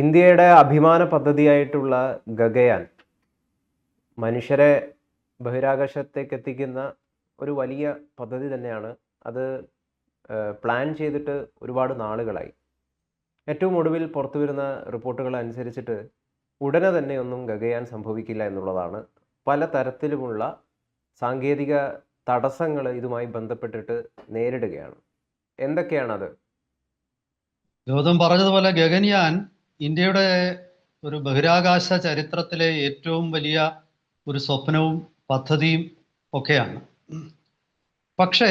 ഇന്ത്യയുടെ അഭിമാന പദ്ധതിയായിട്ടുള്ള ഗഗയാൻ മനുഷ്യരെ ബഹിരാകാശത്തേക്ക് എത്തിക്കുന്ന ഒരു വലിയ പദ്ധതി തന്നെയാണ്. അത് പ്ലാൻ ചെയ്തിട്ട് ഒരുപാട് നാളുകളായി. ഏറ്റവും ഒടുവിൽ പുറത്തു വരുന്ന റിപ്പോർട്ടുകൾ അനുസരിച്ചിട്ട് ഉടനെ തന്നെ ഒന്നും ഗഗയാൻ സംഭവിക്കില്ല എന്നുള്ളതാണ്. പല തരത്തിലുമുള്ള സാങ്കേതിക തടസ്സങ്ങൾ ഇതുമായി ബന്ധപ്പെട്ടിട്ട് നേരിടുകയാണ്. എന്തൊക്കെയാണത്? ഗൗതം പറഞ്ഞതുപോലെ ഗഗൻയാൻ ഇന്ത്യയുടെ ഒരു ബഹിരാകാശ ചരിത്രത്തിലെ ഏറ്റവും വലിയ ഒരു സ്വപ്നവും പദ്ധതിയും ഒക്കെയാണ്. പക്ഷേ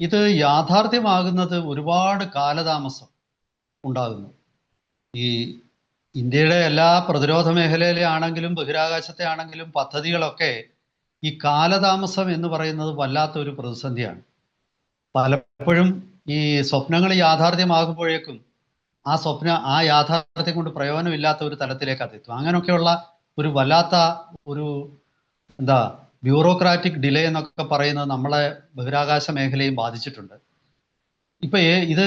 ഇത് യാഥാർത്ഥ്യമാകുന്നത് ഒരുപാട് കാലതാമസം ഉണ്ടാകുന്നു. ഈ ഇന്ത്യയുടെ എല്ലാ പ്രതിരോധ മേഖലയിലെ ആണെങ്കിലും ബഹിരാകാശത്തെ ആണെങ്കിലും പദ്ധതികളൊക്കെ ഈ കാലതാമസം എന്ന് പറയുന്നത് വല്ലാത്ത ഒരു പ്രതിസന്ധിയാണ്. പലപ്പോഴും ഈ സ്വപ്നങ്ങൾ യാഥാർത്ഥ്യമാകുമ്പോഴേക്കും ആ സ്വപ്ന ആ യാഥാർത്ഥ്യം കൊണ്ട് പ്രയോജനമില്ലാത്ത ഒരു തലത്തിലേക്ക് അതെത്തും അങ്ങനെയൊക്കെയുള്ള ഒരു വല്ലാത്ത ഒരു എന്താ ബ്യൂറോക്രാറ്റിക് ഡിലേ എന്നൊക്കെ പറയുന്നത് നമ്മളെ ബഹിരാകാശ മേഖലയും ബാധിച്ചിട്ടുണ്ട്. ഇപ്പൊ ഇത്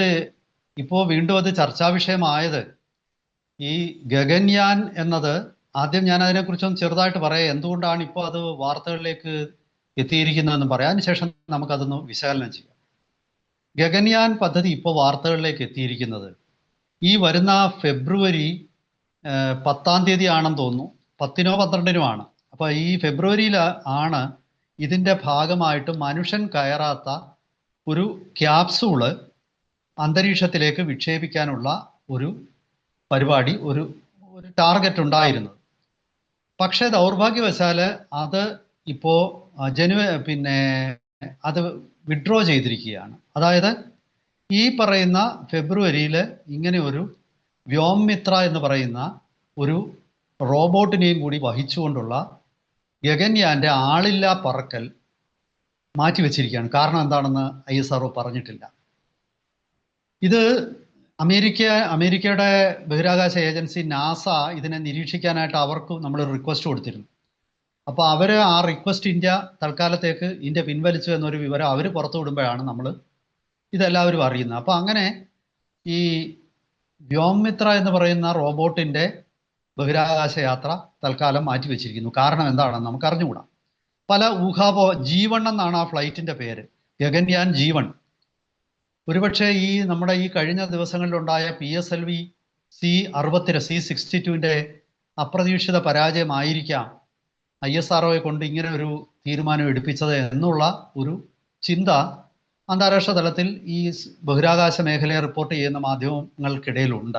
ഇപ്പോ വീണ്ടും അത് ചർച്ചാ വിഷയമായത് ഈ ഗഗൻയാൻ എന്നത് ആദ്യം ഞാൻ അതിനെക്കുറിച്ചൊന്ന് ചെറുതായിട്ട് പറയാം. എന്തുകൊണ്ടാണ് ഇപ്പോൾ അത് വാർത്തകളിലേക്ക് എത്തിയിരിക്കുന്നതെന്ന് പറയാം. അതിനുശേഷം നമുക്കതൊന്ന് വിശകലനം ചെയ്യാം. ഗഗൻയാൻ പദ്ധതി ഇപ്പോൾ വാർത്തകളിലേക്ക് എത്തിയിരിക്കുന്നത് ഈ വരുന്ന ഫെബ്രുവരി പത്താം തീയതി ആണെന്ന് തോന്നുന്നു. പത്തിനോ പന്ത്രണ്ടിനുമാണ് അപ്പോൾ ഈ ഫെബ്രുവരിയിൽ ആണ് ഇതിന്റെ ഭാഗമായിട്ട് മനുഷ്യൻ കയറാത്ത ഒരു ക്യാപ്സൂൾ അന്തരീക്ഷത്തിലേക്ക് വിക്ഷേപിക്കാനുള്ള ഒരു പരിപാടി ഒരു ഒരു ടാർഗറ്റ് ഉണ്ടായിരുന്നത്. പക്ഷേ ദൗർഭാഗ്യവശാൽ അത് ഇപ്പോ ജനുവ പിന്നെ അത് വിഡ്രോ ചെയ്തിരിക്കുകയാണ്. അതായത് ഈ പറയുന്ന ഫെബ്രുവരിയിൽ ഇങ്ങനെ ഒരു വ്യോമിത്ര എന്ന് പറയുന്ന ഒരു റോബോട്ടിനെയും കൂടി വഹിച്ചുകൊണ്ടുള്ള ഗഗൻയാന്റെ ആളില്ലാ പറക്കൽ മാറ്റിവെച്ചിരിക്കുകയാണ്. കാരണം എന്താണെന്ന് ഐ എസ് ആർ പറഞ്ഞിട്ടില്ല. ഇത് അമേരിക്ക അമേരിക്കയുടെ ബഹിരാകാശ ഏജൻസി നാസ ഇതിനെ നിരീക്ഷിക്കാനായിട്ട് അവർക്ക് നമ്മൾ റിക്വസ്റ്റ് കൊടുത്തിരുന്നു. അപ്പോൾ അവർ ആ റിക്വസ്റ്റ് ഇന്ത്യ തൽക്കാലത്തേക്ക് ഇന്ത്യ പിൻവലിച്ചു എന്നൊരു വിവരം അവർ പുറത്തു വിടുമ്പോഴാണ് നമ്മൾ ഇതെല്ലാവരും അറിയുന്നത് അപ്പോൾ അങ്ങനെ ഈ വ്യോമിത്ര എന്ന് പറയുന്ന റോബോട്ടിന്റെ ബഹിരാകാശ യാത്ര തൽക്കാലം മാറ്റിവെച്ചിരിക്കുന്നു. കാരണം എന്താണെന്ന് നമുക്ക് അറിഞ്ഞുകൂടാ പല ഊഹാപോ ജീവൺ എന്നാണ് ആ ഫ്ലൈറ്റിന്റെ പേര്. ഗഗൻയാൻ ജീവൺ. ഒരുപക്ഷെ ഈ നമ്മുടെ ഈ കഴിഞ്ഞ ദിവസങ്ങളിലുണ്ടായ P S L V C അറുപത്തിര C sixty ടുവിന്റെ അപ്രതീക്ഷിത പരാജയമായിരിക്കാം ഐ എസ് ആർ കൊണ്ട് ഇങ്ങനെ ഒരു തീരുമാനം എടുപ്പിച്ചത് എന്നുള്ള ഒരു ചിന്ത അന്താരാഷ്ട്ര തലത്തിൽ ഈ ബഹിരാകാശ മേഖലയെ റിപ്പോർട്ട് ചെയ്യുന്ന മാധ്യമങ്ങൾക്കിടയിലുണ്ട്.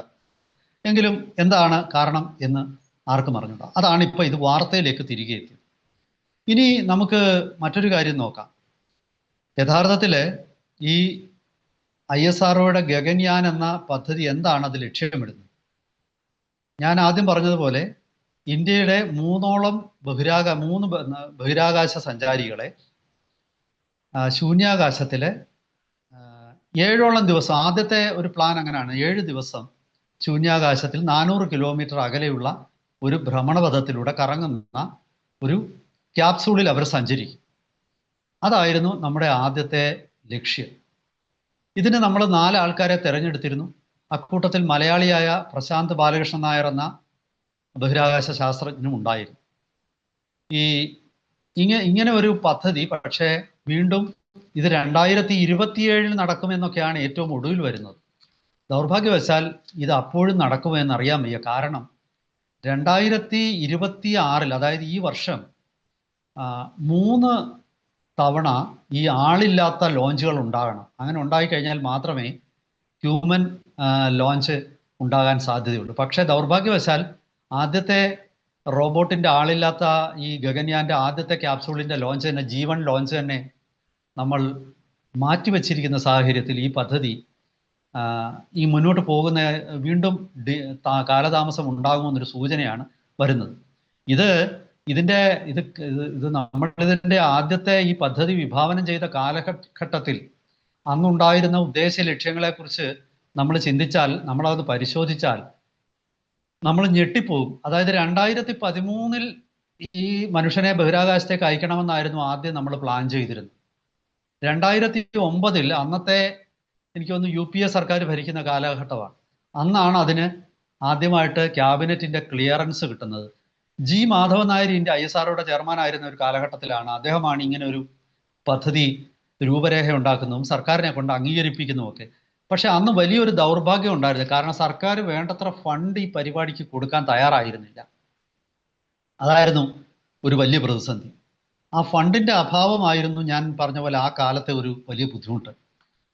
എങ്കിലും എന്താണ് കാരണം എന്ന് ആർക്കും അറിഞ്ഞൂടാ. അതാണ് ഇപ്പോൾ ഇത് വാർത്തയിലേക്ക് തിരികെ എത്തിയത്. ഇനി നമുക്ക് മറ്റൊരു കാര്യം നോക്കാം. യഥാർത്ഥത്തിൽ ഈ ഐ എസ് ആർഒയുടെ ഗഗൻയാൻ എന്ന പദ്ധതി എന്താണ് അത് ലക്ഷ്യമിടുന്നത്? ഞാൻ ആദ്യം പറഞ്ഞതുപോലെ ഇന്ത്യയുടെ മൂന്നോളം ബഹിരാകാ മൂന്ന് ബഹിരാകാശ സഞ്ചാരികളെ ശൂന്യാകാശത്തിലെ ഏഴോളം ദിവസം ആദ്യത്തെ ഒരു പ്ലാൻ അങ്ങനെയാണ്. ഏഴ് ദിവസം ശൂന്യാകാശത്തിൽ നാനൂറ് കിലോമീറ്റർ അകലെയുള്ള ഒരു ഭ്രമണപഥത്തിലൂടെ കറങ്ങുന്ന ഒരു ക്യാപ്സൂളിൽ അവർ സഞ്ചരിക്കും. അതായിരുന്നു നമ്മുടെ ആദ്യത്തെ ലക്ഷ്യം. ഇതിന് നമ്മൾ നാല് ആൾക്കാരെ തിരഞ്ഞെടുത്തിരുന്നു. അക്കൂട്ടത്തിൽ മലയാളിയായ പ്രശാന്ത് ബാലകൃഷ്ണൻ നായർ എന്ന ബഹിരാകാശ ശാസ്ത്രജ്ഞനും ഉണ്ടായിരുന്നു. ഈ ഇങ്ങനെ ഇങ്ങനെ ഒരു പദ്ധതി പക്ഷേ വീണ്ടും ഇത് രണ്ടായിരത്തി ഇരുപത്തിയേഴിൽ നടക്കുമെന്നൊക്കെയാണ് ഏറ്റവും ഒടുവിൽ വരുന്നത്. ദൗർഭാഗ്യവശാൽ ഇത് അപ്പോഴും നടക്കുമെന്നറിയാൻ വയ്യ. കാരണം രണ്ടായിരത്തി ഇരുപത്തി ആറിൽ അതായത് ഈ വർഷം മൂന്ന് തവണ ഈ ആളില്ലാത്ത ലോഞ്ചുകൾ ഉണ്ടാകണം. അങ്ങനെ ഉണ്ടായി കഴിഞ്ഞാൽ മാത്രമേ ഹ്യൂമൻ ലോഞ്ച് ഉണ്ടാകാൻ സാധ്യതയുള്ളൂ. പക്ഷേ ദൗർഭാഗ്യവശാൽ ആദ്യത്തെ റോബോട്ടിന്റെ ആളില്ലാത്ത ഈ ഗഗൻയാന്റെ ആദ്യത്തെ ക്യാപ്സൂളിന്റെ ലോഞ്ച് തന്നെ ജീവൻ ലോഞ്ച് തന്നെ നമ്മൾ മാറ്റിവെച്ചിരിക്കുന്ന സാഹചര്യത്തിൽ ഈ പദ്ധതി ഈ മുന്നോട്ട് പോകുന്ന വീണ്ടും കാലതാമസം ഉണ്ടാകുമെന്നൊരു സൂചനയാണ് വരുന്നത്. ഇത് ഇതിന്റെ ഇത് ഇത് നമ്മളിതിന്റെ ആദ്യത്തെ ഈ പദ്ധതി വിഭാവനം ചെയ്ത കാലഘട്ടത്തിൽ അന്നുണ്ടായിരുന്ന ഉദ്ദേശ ലക്ഷ്യങ്ങളെ കുറിച്ച് നമ്മൾ ചിന്തിച്ചാൽ നമ്മളത് പരിശോധിച്ചാൽ നമ്മൾ ഞെട്ടിപ്പോകും. അതായത് രണ്ടായിരത്തി പതിമൂന്നിൽ ഈ മനുഷ്യനെ ബഹിരാകാശത്തേക്ക് അയക്കണമെന്നായിരുന്നു ആദ്യം നമ്മൾ പ്ലാൻ ചെയ്തിരുന്നത്. രണ്ടായിരത്തി ഒമ്പതിൽ അന്നത്തെ എനിക്ക് തോന്നുന്നു യു പി എ സർക്കാർ ഭരിക്കുന്ന കാലഘട്ടമാണ്. അന്നാണ് അതിന് ആദ്യമായിട്ട് ക്യാബിനറ്റിന്റെ ക്ലിയറൻസ് കിട്ടുന്നത്. G Madhavan Nair India I S ആർഒയുടെ chairman ആയിരുന്ന ഒരു കാലഘട്ടത്തിലാണ് അദ്ദേഹമാണ് ഇങ്ങനെ ഒരു പദ്ധതി രൂപരേഖ ഉണ്ടാക്കുന്നതും സർക്കാരിനെ കൊണ്ട് അംഗീകരിപ്പിക്കുന്നതും ഒക്കെ പക്ഷെ അന്ന് വലിയൊരു ദൗർഭാഗ്യം ഉണ്ടായിരുന്നു. കാരണം സർക്കാർ വേണ്ടത്ര ഫണ്ട് ഈ പരിപാടിക്ക് കൊടുക്കാൻ തയ്യാറായിരുന്നില്ല. അതായിരുന്നു ഒരു വലിയ പ്രതിസന്ധി. ആ ഫണ്ടിന്റെ അഭാവമായിരുന്നു ഞാൻ പറഞ്ഞ പോലെ ആ കാലത്തെ ഒരു വലിയ ബുദ്ധിമുട്ട്.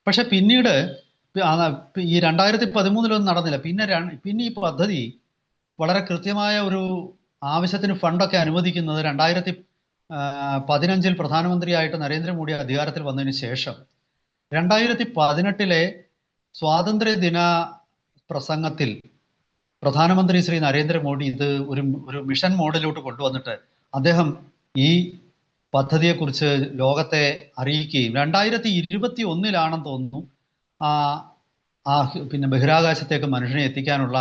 പക്ഷെ പിന്നീട് ഈ രണ്ടായിരത്തി പതിമൂന്നിലൊന്നും നടന്നില്ല. പിന്നെ പിന്നെ ഈ പദ്ധതി വളരെ കൃത്യമായ ഒരു ആവശ്യത്തിന് ഫണ്ടൊക്കെ അനുവദിക്കുന്നത് രണ്ടായിരത്തി പതിനഞ്ചിൽ പ്രധാനമന്ത്രിയായിട്ട് നരേന്ദ്രമോദി അധികാരത്തിൽ വന്നതിന് ശേഷം. രണ്ടായിരത്തി പതിനെട്ടിലെ സ്വാതന്ത്ര്യദിന പ്രസംഗത്തിൽ പ്രധാനമന്ത്രി ശ്രീ നരേന്ദ്രമോദി ഇത് ഒരു ഒരു മിഷൻ മോഡിലോട്ട് കൊണ്ടുവന്നിട്ട് അദ്ദേഹം ഈ പദ്ധതിയെക്കുറിച്ച് ലോകത്തെ അറിയിക്കുകയും രണ്ടായിരത്തി ഇരുപത്തി ഒന്നിലാണെന്ന് തോന്നുന്നു. ആ ആ പിന്നെ ബഹിരാകാശത്തേക്ക് മനുഷ്യനെ എത്തിക്കാനുള്ള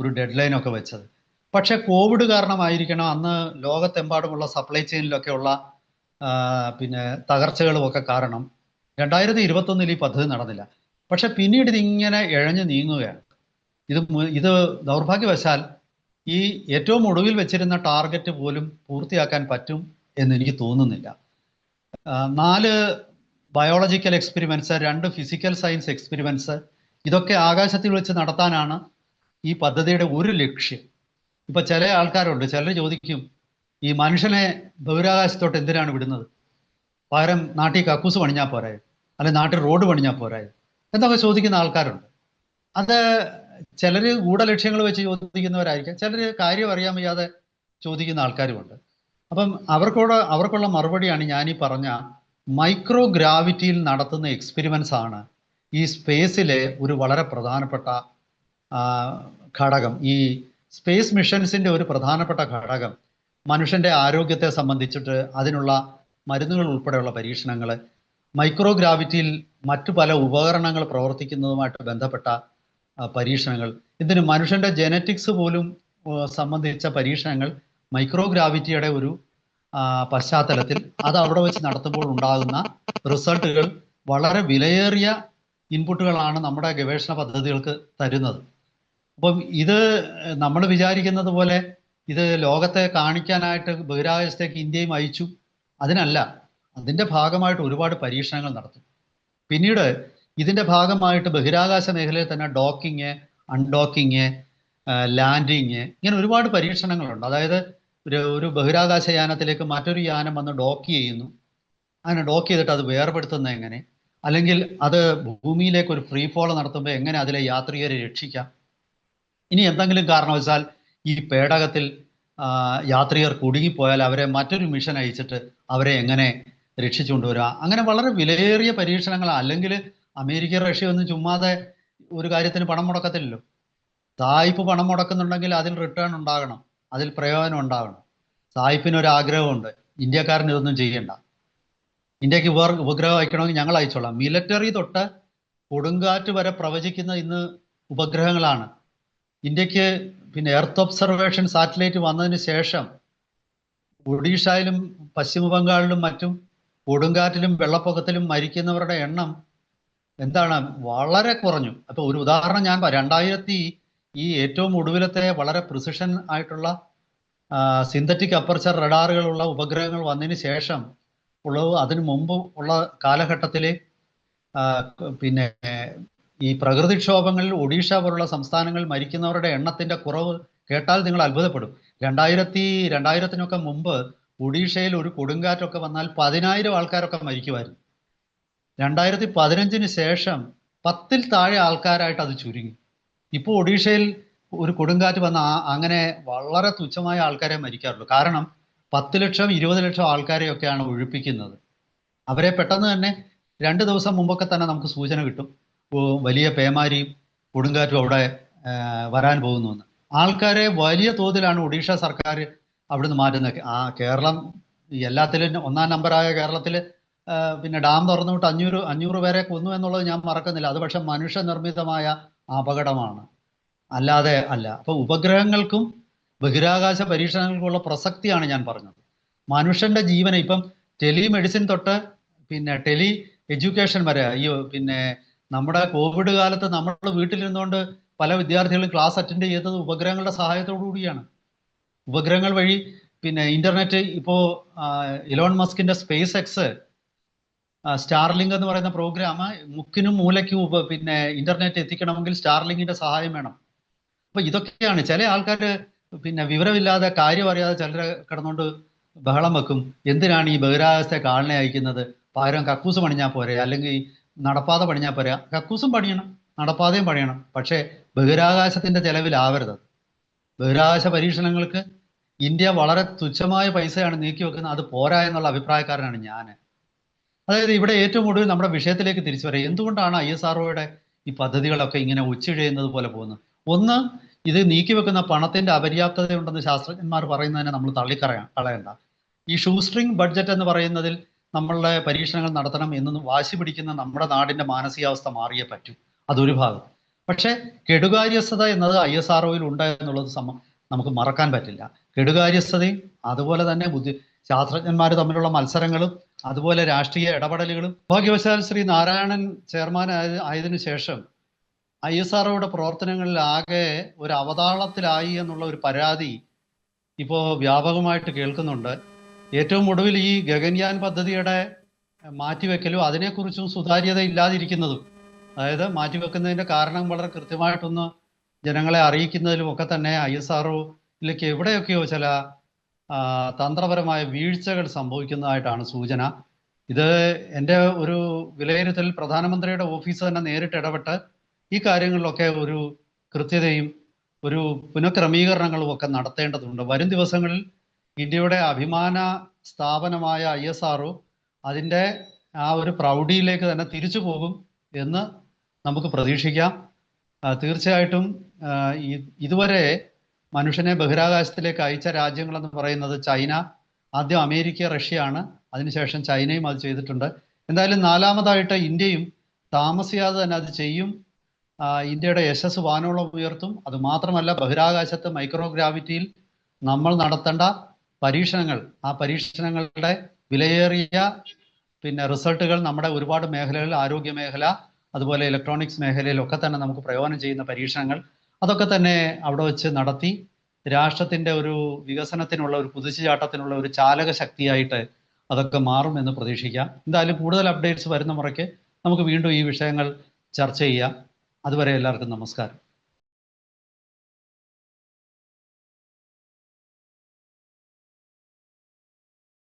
ഒരു ഡെഡ് ലൈൻ ഒക്കെ വെച്ചത്. പക്ഷെ കോവിഡ് കാരണമായിരിക്കണം അന്ന് ലോകത്തെമ്പാടുമുള്ള സപ്ലൈ ചെയിനിലൊക്കെ ഉള്ള പിന്നെ തകർച്ചകളും ഒക്കെ കാരണം രണ്ടായിരത്തി ഇരുപത്തൊന്നിൽ ഈ പദ്ധതി നടന്നില്ല. പക്ഷെ പിന്നീട് ഇതിങ്ങനെ ഇഴഞ്ഞു നീങ്ങുകയാണ്. ഇത് ഇത് ദൗർഭാഗ്യവശാൽ ഈ ഏറ്റവും ഒടുവിൽ വെച്ചിരുന്ന ടാർഗറ്റ് പോലും പൂർത്തിയാക്കാൻ പറ്റും എന്ന് എനിക്ക് തോന്നുന്നില്ല നാല് ബയോളജിക്കൽ എക്സ്പെരിമെന്റ്സ് രണ്ട് ഫിസിക്കൽ സയൻസ് എക്സ്പെരിമെന്റ്സ് ഇതൊക്കെ ആകാശത്തിൽ വെച്ച് നടത്താനാണ് ഈ പദ്ധതിയുടെ ഒരു ലക്ഷ്യം. ഇപ്പൊ ചില ആൾക്കാരുണ്ട് ചിലർ ചോദിക്കും ഈ മനുഷ്യനെ ബഹിരാകാശത്തോട്ട് എന്തിനാണ് വിടുന്നത്? പകരം നാട്ടിൽ കക്കൂസ് പണിഞ്ഞാൽ പോരായോ അല്ലെ നാട്ടിൽ റോഡ് പണിഞ്ഞാൽ പോരായോ എന്നൊക്കെ ചോദിക്കുന്ന ആൾക്കാരുണ്ട്. അത് ചിലർ ഗൂഢലക്ഷ്യങ്ങൾ വെച്ച് ചോദിക്കുന്നവരായിരിക്കാം ചിലർ കാര്യം അറിയാൻ വയ്യാതെ ചോദിക്കുന്ന ആൾക്കാരുമുണ്ട്. അപ്പം അവർക്കോട് അവർക്കുള്ള മറുപടിയാണ് ഞാൻ ഈ പറഞ്ഞ മൈക്രോ ഗ്രാവിറ്റിയിൽ നടത്തുന്ന എക്സ്പെരിമെൻസ് ആണ് ഈ സ്പേസിലെ ഒരു വളരെ പ്രധാനപ്പെട്ട ഘടകം. ഈ സ്പേസ് മിഷൻസിന്റെ ഒരു പ്രധാനപ്പെട്ട ഘടകം മനുഷ്യന്റെ ആരോഗ്യത്തെ സംബന്ധിച്ചിട്ട് അതിനുള്ള മരുന്നുകൾ ഉൾപ്പെടെയുള്ള പരീക്ഷണങ്ങൾ മൈക്രോ ഗ്രാവിറ്റിയിൽ മറ്റു പല ഉപകരണങ്ങൾ പ്രവർത്തിക്കുന്നതുമായിട്ട് ബന്ധപ്പെട്ട പരീക്ഷണങ്ങൾ. ഇതിന് മനുഷ്യന്റെ ജനറ്റിക്സ് പോലും സംബന്ധിച്ച പരീക്ഷണങ്ങൾ മൈക്രോ ഗ്രാവിറ്റിയുടെ ഒരു പശ്ചാത്തലത്തിൽ അത് അവിടെ വെച്ച് നടത്തുമ്പോൾ ഉണ്ടാകുന്ന റിസൾട്ടുകൾ വളരെ വിലയേറിയ ഇൻപുട്ടുകളാണ് നമ്മുടെ ഗവേഷണ പദ്ധതികൾക്ക് തരുന്നത്. അപ്പം ഇത് നമ്മൾ വിചാരിക്കുന്നത് പോലെ ഇത് ലോകത്തെ കാണിക്കാനായിട്ട് ബഹിരാകാശത്തേക്ക് ഇന്ത്യയും അയച്ചു. അതിനല്ല അതിന്റെ ഭാഗമായിട്ട് ഒരുപാട് പരീക്ഷണങ്ങൾ നടത്തും. പിന്നീട് ഇതിന്റെ ഭാഗമായിട്ട് ബഹിരാകാശ മേഖലയിൽ തന്നെ ഡോക്കിങ് അൺഡോക്കിങ് ലാൻഡിങ് ഇങ്ങനെ ഒരുപാട് പരീക്ഷണങ്ങളുണ്ട്. അതായത് ഒരു ഒരു ബഹിരാകാശ യാനത്തിലേക്ക് മറ്റൊരു യാനം വന്ന് ഡോക്ക് ചെയ്യുന്നു. അങ്ങനെ ഡോക്ക് ചെയ്തിട്ട് അത് വേർപെടുത്തുന്നത് എങ്ങനെ? അല്ലെങ്കിൽ അത് ഭൂമിയിലേക്ക് ഒരു ഫ്രീ ഫോൾ നടത്തുമ്പോൾ എങ്ങനെ അതിലെ യാത്രികരെ രക്ഷിക്കാം? ഇനി എന്തെങ്കിലും കാരണവശാൽ ഈ പേടകത്തിൽ യാത്രികർ കുടുങ്ങിപ്പോയാൽ അവരെ മറ്റൊരു മിഷൻ അയച്ചിട്ട് അവരെ എങ്ങനെ രക്ഷിച്ചുകൊണ്ടുവരിക അങ്ങനെ വളരെ വിലയേറിയ പരീക്ഷണങ്ങൾ. അല്ലെങ്കിൽ അമേരിക്ക റഷ്യ ഒന്നും ചുമ്മാതെ ഒരു കാര്യത്തിന് പണം മുടക്കത്തില്ലല്ലോ. തായ്പ് പണം മുടക്കുന്നുണ്ടെങ്കിൽ അതിൽ റിട്ടേൺ ഉണ്ടാകണം. അതിൽ പ്രയോജനം ഉണ്ടാകണം സായിപ്പിന് ഒരു ആഗ്രഹമുണ്ട് ഇന്ത്യക്കാരന് ഇതൊന്നും ചെയ്യണ്ട. ഇന്ത്യയ്ക്ക് ഉപ ഉപഗ്രഹം അയക്കണമെങ്കിൽ ഞങ്ങൾ അയച്ചോളാം. മിലിറ്ററി തൊട്ട് കൊടുങ്കാറ്റ് വരെ പ്രവചിക്കുന്ന ഇന്ന് ഉപഗ്രഹങ്ങളാണ്. ഇന്ത്യയ്ക്ക് പിന്നെ എർത്ത് ഒബ്സർവേഷൻ സാറ്റലൈറ്റ് വന്നതിന് ശേഷം ഒഡീഷയിലും പശ്ചിമ ബംഗാളിലും മറ്റും കൊടുങ്കാറ്റിലും വെള്ളപ്പൊക്കത്തിലും മരിക്കുന്നവരുടെ എണ്ണം എന്താണ്? വളരെ കുറഞ്ഞു. അപ്പോൾ ഒരു ഉദാഹരണം ഞാൻ രണ്ടായിരത്തി ഈ ഏറ്റവും ഒടുവിലത്തെ വളരെ പ്രിസിഷൻ ആയിട്ടുള്ള സിന്തറ്റിക് അപ്പർച്ചർ റഡാറുകളുള്ള ഉപഗ്രഹങ്ങൾ വന്നതിന് ശേഷം ഉള്ളത് അതിനു മുമ്പ് ഉള്ള കാലഘട്ടത്തിൽ പിന്നെ ഈ പ്രകൃതിക്ഷോഭങ്ങളിൽ ഒഡീഷ പോലുള്ള സംസ്ഥാനങ്ങൾ മരിക്കുന്നവരുടെ എണ്ണത്തിന്റെ കുറവ് കേട്ടാൽ നിങ്ങൾ അത്ഭുതപ്പെടും. രണ്ടായിരത്തി രണ്ടായിരത്തിനൊക്കെ മുമ്പ് ഒഡീഷയിൽ ഒരു കൊടുങ്കാറ്റൊക്കെ വന്നാൽ പതിനായിരം ആൾക്കാരൊക്കെ മരിക്കുമായിരുന്നു. രണ്ടായിരത്തി പതിനഞ്ചിന് ശേഷം പത്തിൽ താഴെ ആൾക്കാരായിട്ട് അത് ചുരുങ്ങി. ഇപ്പോൾ ഒഡീഷയിൽ ഒരു കൊടുങ്കാറ്റ് വന്ന അങ്ങനെ വളരെ തുച്ഛമായ ആൾക്കാരെ മരിക്കാറുള്ളൂ. കാരണം പത്ത് ലക്ഷം ഇരുപത് ലക്ഷം ആൾക്കാരെയൊക്കെയാണ് ഒഴിപ്പിക്കുന്നത്. അവരെ പെട്ടെന്ന് തന്നെ രണ്ട് ദിവസം മുമ്പൊക്കെ തന്നെ നമുക്ക് സൂചന കിട്ടും. വലിയ പേമാരിയും കൊടുങ്കാറ്റും അവിടെ വരാൻ പോകുന്നു എന്ന് ആൾക്കാരെ വലിയ തോതിലാണ് ഒഡീഷ സർക്കാർ അവിടുന്ന് മാറ്റുന്നത്. ആ കേരളം എല്ലാത്തിലും ഒന്നാം നമ്പറായ കേരളത്തിൽ പിന്നെ ഡാം തുറന്നു വിട്ട് അഞ്ഞൂറ് അഞ്ഞൂറ് പേരെ കൊന്നു എന്നുള്ളത് ഞാൻ മറക്കുന്നില്ല. അത് പക്ഷെ മനുഷ്യനിർമ്മിതമായ അപകടമാണ്. അല്ലാതെ അല്ല. അപ്പൊ ഉപഗ്രഹങ്ങൾക്കും ബഹിരാകാശ പരീക്ഷണങ്ങൾക്കുമുള്ള പ്രസക്തിയാണ് ഞാൻ പറഞ്ഞത്. മനുഷ്യന്റെ ജീവനെ ഇപ്പം ടെലിമെഡിസിൻ തൊട്ട് പിന്നെ ടെലി എഡ്യൂക്കേഷൻ വരെ ഈ പിന്നെ നമ്മുടെ കോവിഡ് കാലത്ത് നമ്മൾ വീട്ടിലിരുന്നുകൊണ്ട് പല വിദ്യാർത്ഥികളും ക്ലാസ് അറ്റൻഡ് ചെയ്തത് ഉപഗ്രഹങ്ങളുടെ സഹായത്തോടു കൂടിയാണ്. ഉപഗ്രഹങ്ങൾ വഴി പിന്നെ ഇന്റർനെറ്റ് ഇപ്പോ ഇലോൺ മസ്കിന്റെ സ്പേസ് എക്സ് സ്റ്റാർലിങ്ക് എന്ന് പറയുന്ന പ്രോഗ്രാം മുക്കിനും മൂലയ്ക്കും പിന്നെ ഇന്റർനെറ്റ് എത്തിക്കണമെങ്കിൽ സ്റ്റാർലിങ്കിന്റെ സഹായം വേണം. അപ്പൊ ഇതൊക്കെയാണ് ചില ആൾക്കാർ പിന്നെ വിവരമില്ലാതെ കാര്യം അറിയാതെ ചിലർ കിടന്നുകൊണ്ട് ബഹളം വെക്കും. എന്തിനാണ് ഈ ബഹിരാകാശത്തെ കാളിനെ അയക്കുന്നത്? പകരം കക്കൂസ് പണിഞ്ഞാൽ പോരെ? അല്ലെങ്കിൽ നടപ്പാത പണിഞ്ഞാൽ പോരെ? കക്കൂസും പണിയണം നടപ്പാതയും പണിയണം. പക്ഷേ ബഹിരാകാശത്തിന്റെ ചെലവിലാവരുത്. ബഹിരാകാശ പരീക്ഷണങ്ങൾക്ക് ഇന്ത്യ വളരെ തുച്ഛമായ പൈസയാണ് നീക്കി വെക്കുന്നത്. അത് പോരാ എന്നുള്ള അഭിപ്രായക്കാരനാണ് ഞാൻ അതായത് ഇവിടെ ഏറ്റവും കൂടുതൽ നമ്മുടെ വിഷയത്തിലേക്ക് തിരിച്ചു വരാം എന്തുകൊണ്ടാണ് ഐ എസ് ആർഒയുടെ ഈ പദ്ധതികളൊക്കെ ഇങ്ങനെ ഉച്ചിഴയുന്നത് പോലെ പോകുന്നത്? ഒന്ന് ഇത് നീക്കി വെക്കുന്ന പണത്തിന്റെ അപര്യാപ്തതയുണ്ടെന്ന് ശാസ്ത്രജ്ഞന്മാർ പറയുന്നതിനെ നമ്മൾ തള്ളിക്കറയാ കളയണ്ട. ഈ ഷൂ ഷൂസ്ട്രിങ് ബഡ്ജറ്റ് എന്ന് പറയുന്നതിൽ നമ്മളുടെ പരീക്ഷണങ്ങൾ നടത്തണം എന്ന് വാശി പിടിക്കുന്ന നമ്മുടെ നാടിന്റെ മാനസികാവസ്ഥ മാറിയേ പറ്റൂ. അതൊരു ഭാഗം. പക്ഷേ കെടുകാര്യസ്ഥത എന്നത് ഐ എസ് ആർ ഉണ്ട് എന്നുള്ളത് നമുക്ക് മറക്കാൻ പറ്റില്ല. കെടുകാര്യസ്ഥതയും അതുപോലെ തന്നെ ബുദ്ധി ശാസ്ത്രജ്ഞന്മാർ തമ്മിലുള്ള മത്സരങ്ങളും അതുപോലെ രാഷ്ട്രീയ ഇടപെടലുകളും. ഭാഗ്യവശാൽ ശ്രീ നാരായണൻ ചെയർമാൻ ആയ ആയതിനു ശേഷം ഐ എസ് ആർഒയുടെ പ്രവർത്തനങ്ങളിൽ ആകെ ഒരു അവതാളത്തിലായി എന്നുള്ള ഒരു പരാതി ഇപ്പോൾ വ്യാപകമായിട്ട് കേൾക്കുന്നുണ്ട്. ഏറ്റവും ഒടുവിൽ ഈ ഗഗൻയാൻ പദ്ധതിയുടെ മാറ്റിവെക്കലും അതിനെക്കുറിച്ചും സുതാര്യത ഇല്ലാതിരിക്കുന്നതും അതായത് മാറ്റിവെക്കുന്നതിന്റെ കാരണം വളരെ കൃത്യമായിട്ടൊന്ന് ജനങ്ങളെ അറിയിക്കുന്നതിലും ഒക്കെ തന്നെ ഐ എസ് ആർഒയിലേക്ക് എവിടെയൊക്കെയോ ചില തന്ത്രപരമായ വീഴ്ചകൾ സംഭവിക്കുന്നതായിട്ടാണ് സൂചന. ഇത് എന്റെ ഒരു വിലയിരുത്തൽ പ്രധാനമന്ത്രിയുടെ ഓഫീസ് തന്നെ നേരിട്ട് ഇടപെട്ട് ഈ കാര്യങ്ങളിലൊക്കെ ഒരു കൃത്യതയും ഒരു പുനഃക്രമീകരണങ്ങളും ഒക്കെ നടത്തേണ്ടതുണ്ട്. വരും ദിവസങ്ങളിൽ ഇന്ത്യയുടെ അഭിമാന സ്ഥാപനമായ ഐ എസ് ആർഒ അതിന്റെ ആ ഒരു പ്രൗഢിയിലേക്ക് തന്നെ തിരിച്ചു പോകും എന്ന് നമുക്ക് പ്രതീക്ഷിക്കാം. തീർച്ചയായിട്ടും ഇതുവരെ മനുഷ്യനെ ബഹിരാകാശത്തിലേക്ക് അയച്ച രാജ്യങ്ങളെന്ന് പറയുന്നത് ചൈന ആദ്യം അമേരിക്ക റഷ്യയാണ്. അതിനുശേഷം ചൈനയും അത് ചെയ്തിട്ടുണ്ട്. എന്തായാലും നാലാമതായിട്ട് ഇന്ത്യയും താമസിയാതെ തന്നെ അത് ചെയ്യും. ഇന്ത്യയുടെ യശസ് വാനോളം ഉയർത്തും. അത് മാത്രമല്ല ബഹിരാകാശത്ത് മൈക്രോഗ്രാവിറ്റിയിൽ നമ്മൾ നടത്തേണ്ട പരീക്ഷണങ്ങൾ ആ പരീക്ഷണങ്ങളുടെ വിലയേറിയ പിന്നെ റിസൾട്ടുകൾ നമ്മുടെ ഒരുപാട് മേഖലകളിൽ ആരോഗ്യ മേഖല അതുപോലെ ഇലക്ട്രോണിക്സ് മേഖലയിലൊക്കെ തന്നെ നമുക്ക് പ്രയോജനം ചെയ്യുന്ന പരീക്ഷണങ്ങൾ അതൊക്കെ തന്നെ അവിടെ വെച്ച് നടത്തി രാഷ്ട്രത്തിന്റെ ഒരു വികസനത്തിനുള്ള ഒരു കുതിച്ചുചാട്ടത്തിനുള്ള ഒരു ചാലക ശക്തിയായിട്ട് അതൊക്കെ മാറും എന്ന് പ്രതീക്ഷിക്കാം. എന്തായാലും കൂടുതൽ അപ്ഡേറ്റ്സ് വരുന്ന മുറയ്ക്ക് നമുക്ക് വീണ്ടും ഈ വിഷയങ്ങൾ ചർച്ച ചെയ്യാം. അതുവരെ എല്ലാവർക്കും നമസ്കാരം.